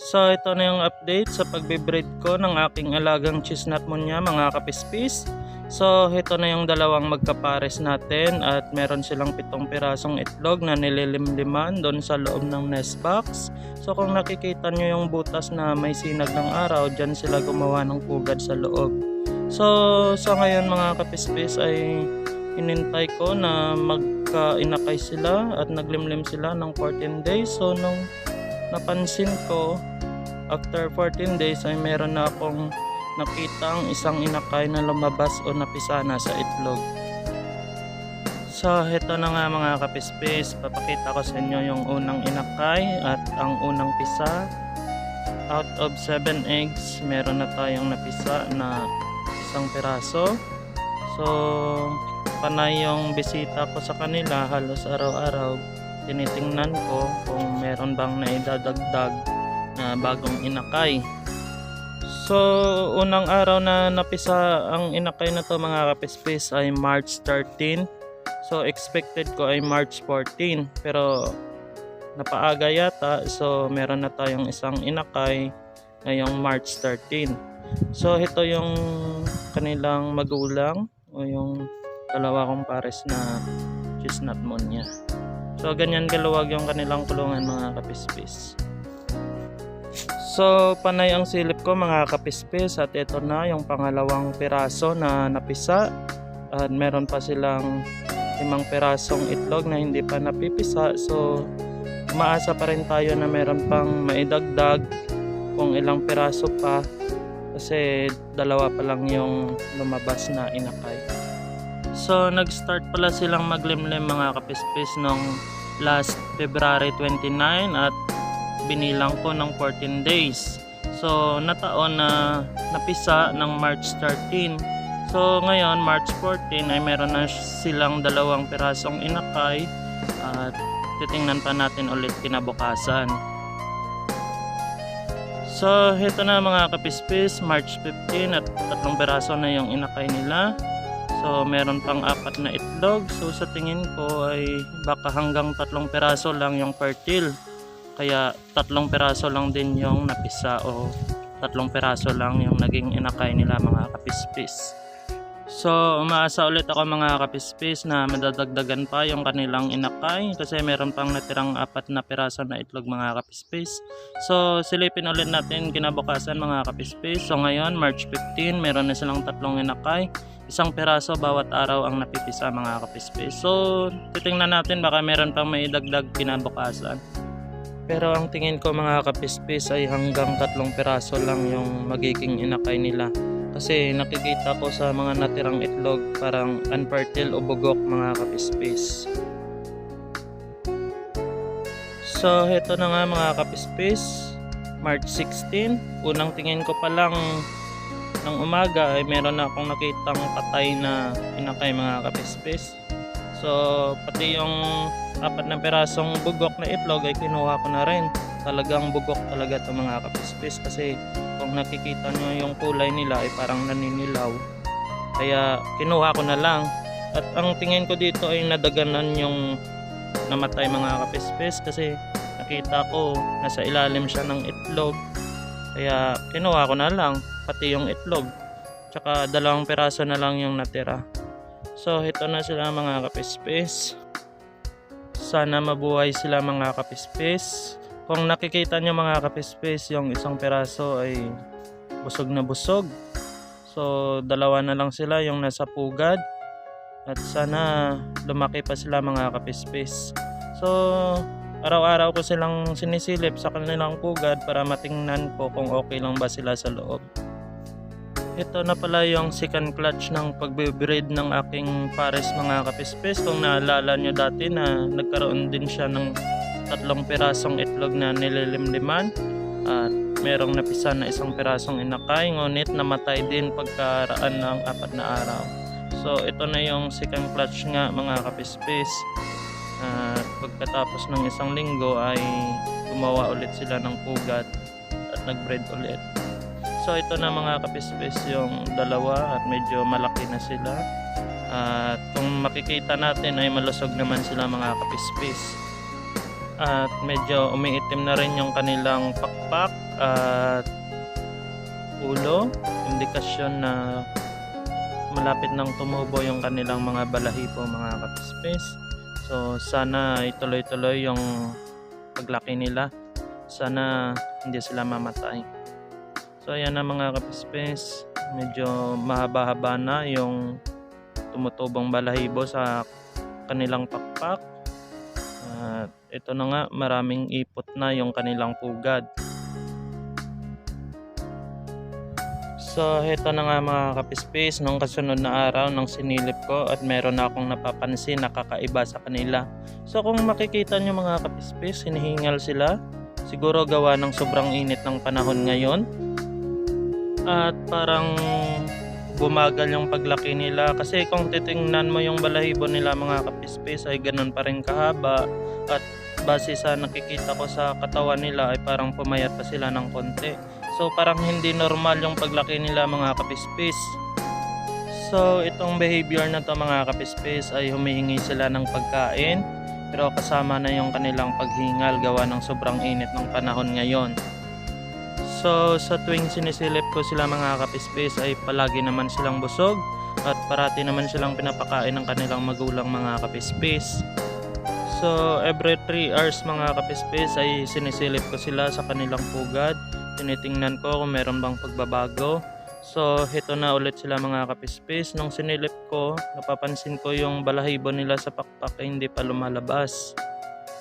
So ito na yung update sa pagbe-breed ko ng aking alagang chestnut munya mga kapispis. So ito na yung dalawang magkapares natin at meron silang pitong pirasong itlog na nililimliman doon sa loob ng nest box. So kung nakikita nyo yung butas na may sinag ng araw, dyan sila gumawa ng pugad sa loob. So sa ngayon mga kapispis ay inintay ko na magkainakay sila at naglimlim sila ng 14 days. So nung napansin ko after 14 days ay meron na akong nakitang isang inakay na lumabas o napisana sa itlog. So, ito na nga mga kapispis. Papakita ko sa inyo yung unang inakay at ang unang pisa. Out of 7 eggs, meron na tayong napisa na isang piraso. So, panay yung bisita ko sa kanila halos araw-araw. Tinitingnan ko kung meron bang naidadagdag na bagong inakay. So, unang araw na napisa ang inakay na to mga kapispis ay March 13. So, expected ko ay March 14. Pero, napaaga yata. So, meron na tayong isang inakay ngayong March 13. So, ito yung kanilang magulang o yung dalawa kong pares na chestnut munya. So, ganyan kaluwag yung kanilang kulungan mga kapispis. So, panay ang silip ko mga kapispis at ito na yung pangalawang piraso na napisa. At meron pa silang limang pirasong itlog na hindi pa napipisa. So, umaasa pa rin tayo na meron pang maidagdag kung ilang piraso pa. Kasi dalawa pa lang yung lumabas na inakay. So, nag-start pala silang maglimlim mga kapispis nung last February 29 at binilang ko ng 14 days. So, nataon na napisa ng March 13. So, ngayon, March 14 ay meron na silang dalawang pirasong inakay at titingnan pa natin ulit kinabukasan. So, ito na mga kapispis, March 15 at tatlong piraso na yung inakay nila. So, meron pang apat na itlog. So, sa tingin ko ay baka hanggang tatlong piraso lang yung fertile. Kaya tatlong piraso lang din yung napisa o tatlong piraso lang yung naging inakay nila mga kapispis. So, umaasa ulit ako mga kapispis na madadagdagan pa yung kanilang inakay kasi meron pang natirang apat na piraso na itlog mga kapispis. So, silipin ulit natin kinabukasan mga kapispis. So, ngayon, March 15, meron na silang tatlong inakay. Isang piraso bawat araw ang napipisa mga kapispis. So, titingnan natin baka meron pang may dagdag kinabukasan. Pero ang tingin ko mga kapispis ay hanggang tatlong piraso lang yung magiging inakay nila. Kasi nakikita ko sa mga natirang itlog parang unfertile o bugok mga kapispis. So, heto na nga mga kapispis. March 16. Unang tingin ko pa lang ng umaga ay meron na akong nakitang patay na inakay mga kapispis. So, pati yung apat na perasong bugok na itlog ay kinuha ko na rin. Talagang bugok talaga itong mga kapispis kasi kung nakikita nyo yung kulay nila ay parang naninilaw. Kaya kinuha ko na lang. At ang tingin ko dito ay nadaganan yung namatay mga kapispis kasi nakita ko nasa ilalim siya ng itlog. Kaya kinuha ko na lang pati yung itlog. Tsaka dalawang peraso na lang yung natira. So, ito na sila mga kapispis. Sana mabuhay sila mga kapispis. Kung nakikita nyo mga kapispis, yung isang peraso ay busog na busog. So, dalawa na lang sila yung nasa pugad. At sana lumaki pa sila mga kapispis. So, araw-araw ko silang sinisilip sa kanilang pugad para matingnan ko kung okay lang ba sila sa loob. Ito na pala yung second clutch ng pagbe-breed ng aking pares mga kapispis. Kung naalala nyo dati na nagkaroon din siya ng tatlong pirasong itlog na nililimliman. At merong napisa na isang pirasong inakay. Ngunit namatay din pagkaraan ng apat na araw. So ito na yung second clutch nga mga kapispis. At pagkatapos ng isang linggo ay gumawa ulit sila ng pugat at nag-breed ulit. So ito na mga kapispis yung dalawa at medyo malaki na sila. At kung makikita natin ay malusog naman sila mga kapispis. At medyo umiitim na rin yung kanilang pakpak at ulo. Indikasyon na malapit nang tumubo yung kanilang mga balahibo mga kapispis. So sana ituloy-tuloy yung paglaki nila. Sana hindi sila mamatay. So ayan na mga kapispis. Medyo mahaba-haba na yung tumutubong balahibo sa kanilang pakpak. At ito na nga, maraming ipot na yung kanilang pugad. So, ito na nga mga kapispis, nung kasunod na araw nang sinilip ko at meron na akong napapansin na kakaiba sa kanila. So, kung makikita nyo mga kapispis, hinihingal sila. Siguro gawa ng sobrang init ng panahon ngayon. At parang bumagal yung paglaki nila. Kasi kung titingnan mo yung balahibo nila mga kapispis ay ganun pa rin kahaba. At base sa nakikita ko sa katawan nila ay parang pumayat pa sila ng konti. So parang hindi normal yung paglaki nila mga kapispis. So itong behavior na to mga kapispis ay humihingi sila ng pagkain pero kasama na yung kanilang paghingal gawa ng sobrang init ng panahon ngayon. So sa tuwing sinisilip ko sila mga kapispis ay palagi naman silang busog at parati naman silang pinapakain ng kanilang magulang mga kapispis. So every 3 hours mga kapispis ay sinisilip ko sila sa kanilang pugad tinitingnan ko kung meron bang pagbabago. So, hito na ulit sila mga kapispis. Nung sinilip ko, napapansin ko yung balahibo nila sa pakpak ay hindi pa lumalabas.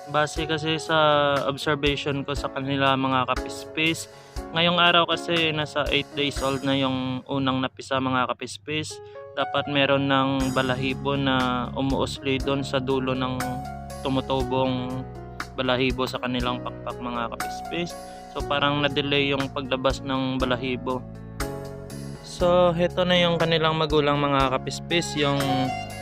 Base kasi sa observation ko sa kanila mga kapispis, ngayong araw kasi nasa 8 days old na yung unang napisa mga kapispis. Dapat meron ng balahibo na umuusli doon sa dulo ng tumutubong balahibo sa kanilang pakpak mga kapispis. So parang na-delay yung paglabas ng balahibo. So heto na yung kanilang magulang mga kapispis, yung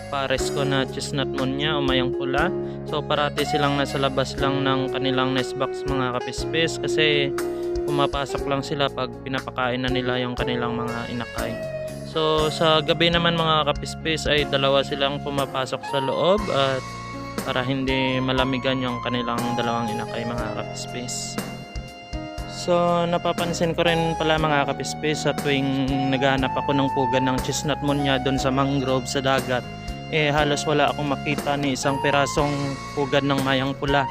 pares ko na chestnut moon o mayang pula. So parati silang nasa labas lang ng kanilang nest box mga kapispis kasi pumapasok lang sila pag pinapakain na nila yung kanilang mga inakay. So sa gabi naman mga kapispis ay dalawa silang pumapasok sa loob at para hindi malamigan yung kanilang dalawang inakay mga kapispis. So, napapansin ko rin pala mga kapispis sa tuwing naghahanap ako ng pugad ng chestnut moon doon sa mangrove sa dagat, eh halos wala akong makita ni isang pirasong pugad ng mayang pula.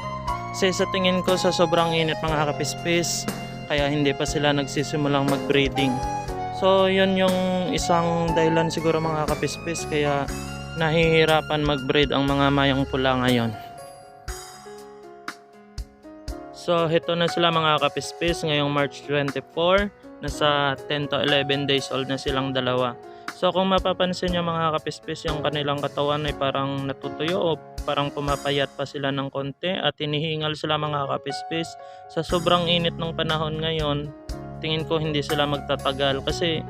Kasi sa tingin ko sa sobrang init mga kapispis, kaya hindi pa sila nagsisimulang mag-breeding. So, yun yung isang dahilan siguro mga kapispis kaya nahihirapan mag-breed ang mga mayang pula ngayon. So, hito na sila mga kapispis ngayong March 24. Nasa 10 to 11 days old na silang dalawa. So, kung mapapansin nyo mga kapispis, yung kanilang katawan ay parang natutuyo o parang pumapayat pa sila ng konti at hinihingal sila mga kapispis. Sa sobrang init ng panahon ngayon, tingin ko hindi sila magtatagal kasi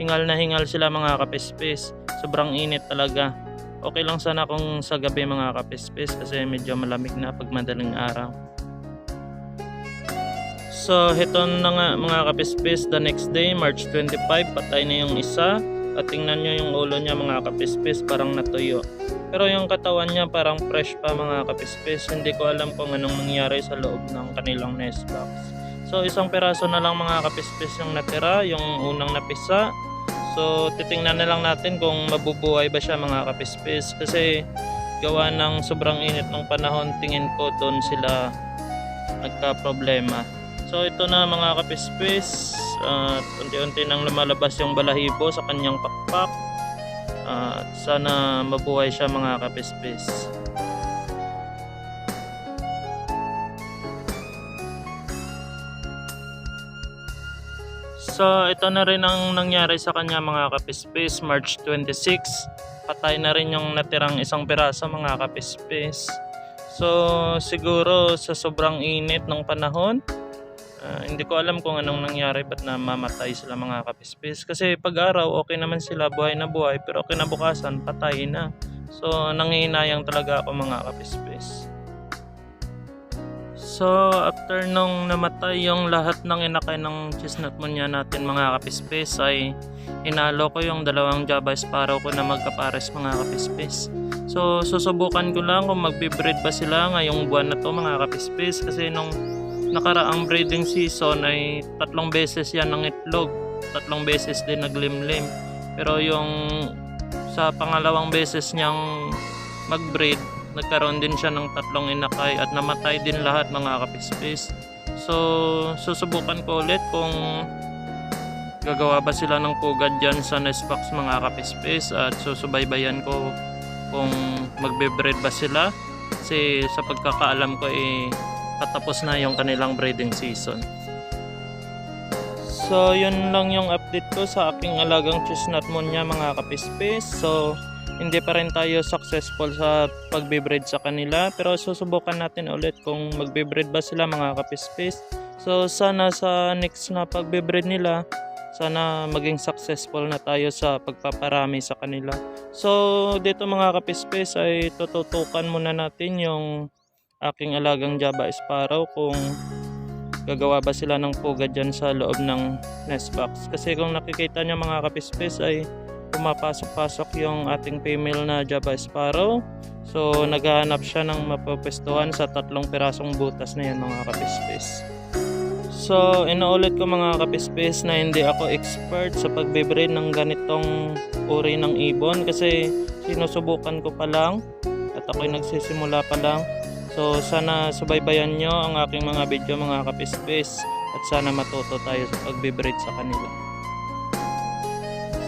hingal na hingal sila mga kapispis. Sobrang init talaga. Okay lang sana kung sa gabi mga kapispis kasi medyo malamig na pag madaling araw. So, hito na nga mga kapispis, the next day, March 25, patay na yung isa. At tingnan nyo yung ulo niya mga kapispis, parang natuyo. Pero yung katawan niya parang fresh pa mga kapispis. Hindi ko alam kung anong nangyari sa loob ng kanilang nest box. So, isang peraso na lang mga kapispis yung natira, yung unang napisa. So, titingnan na lang natin kung mabubuhay ba siya mga kapispis. Kasi gawa ng sobrang init ng panahon, tingin ko doon sila nagka-problema. So ito na mga kapispis at unti-unti nang lumalabas yung balahibo sa kanyang pakpak at sana mabuhay siya mga kapispis. So ito na rin ang nangyari sa kanya mga kapispis March 26 patay na rin yung natirang isang piraso mga kapispis. So siguro sa sobrang init ng panahon Ah, hindi ko alam kung anong nangyari ba't namamatay sila mga kapispis. Kasi pag araw, okay naman sila, buhay na buhay. Pero kinabukasan, patay na. So, nangihinayang talaga ako mga kapispis. So, after nung namatay yung lahat ng inakay ng chestnut munya natin mga kapispis ay inalo ko yung dalawang Java Sparrow ko na magkapares mga kapispis. So susubukan ko lang kung magbe-breed ba sila ngayong buwan na to mga kapispis kasi nung nakaraang breeding season ay tatlong beses yan ng itlog. Tatlong beses din naglimlim. Pero yung sa pangalawang beses niyang mag-breed, nagkaroon din siya ng tatlong inakay at namatay din lahat mga kapispis. So, susubukan ko ulit kung gagawa ba sila ng pugad dyan sa nest box mga kapispis at susubaybayan ko kung magbe-breed ba sila kasi sa pagkakaalam ko eh patapos na yung kanilang breeding season. So, yun lang yung update ko sa aking alagang chestnut moon niya mga kapispis. So, hindi pa rin tayo successful sa pagbe-breed sa kanila pero susubukan natin ulit kung magbe-breed ba sila mga kapispis. So, sana sa next na pagbe-breed nila, sana maging successful na tayo sa pagpaparami sa kanila. So, dito mga kapispis ay tututukan muna natin yung aking alagang Java Sparrow kung gagawa ba sila ng pugad dyan sa loob ng nest box. Kasi kung nakikita nyo mga kapispis ay pumapasok-pasok yung ating female na Java Sparrow. So, naghahanap siya ng mapapwestuhan sa tatlong pirasong butas na yan mga kapispis. So, inuulit ko mga kapispis na hindi ako expert sa pagbe-breed ng ganitong uri ng ibon kasi sinusubukan ko pa lang at ako'y nagsisimula pa lang. So, sana subaybayan nyo ang aking mga video mga kapispis at sana matuto tayo sa pagbe-breed sa kanila.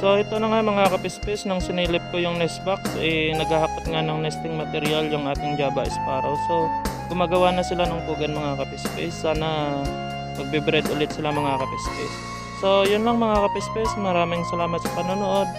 So, ito na nga mga kapispis, nang sinilip ko yung nest box, eh, naghahakot nga ng nesting material yung ating Java Sparrow. So, gumagawa na sila ng pugan mga kapispis. Sana magbe-breed ulit sila mga kapispis. So, yun lang mga kapispis. Maraming salamat sa panonood.